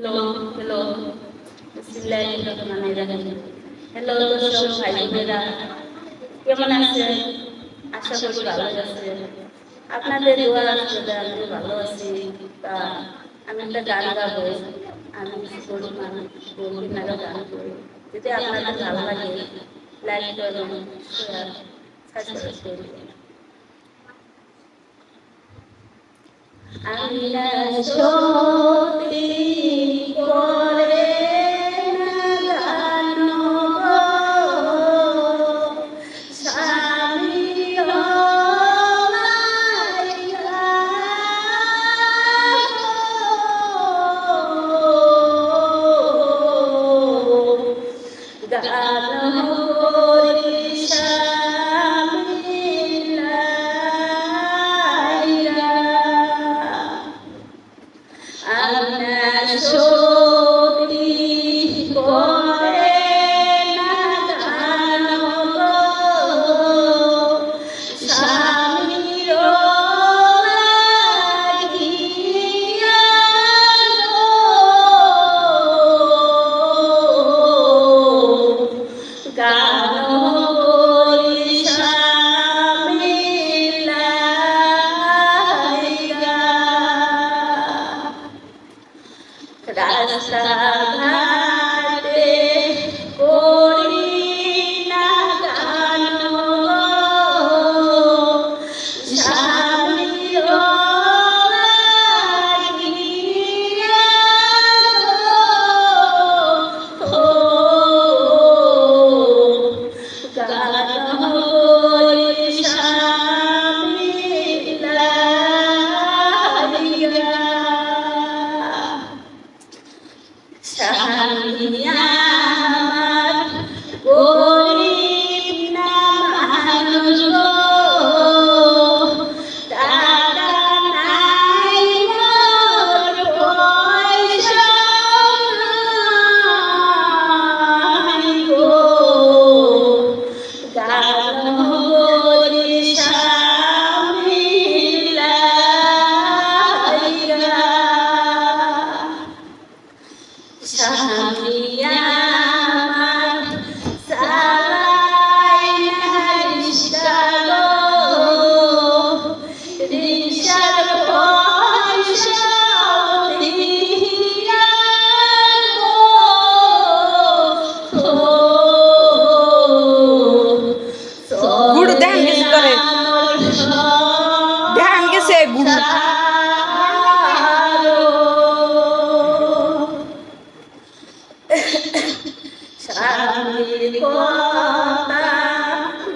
Hello hello hello দর্শক, ভাই, বোনেরা। কেমন আছে আশা করি ভালো আছে আপনাদের দোয়া আমি ভালো আছি। তা আমি একটা গান গাবো। আমি গান করি। যদি আপনাদের ভালো লাগে, লাইক করুন আমি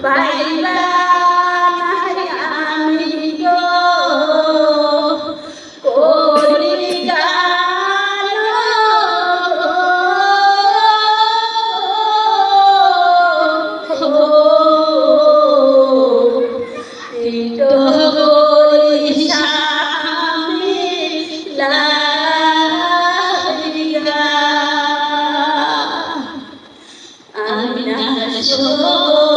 ভাইলা Oh.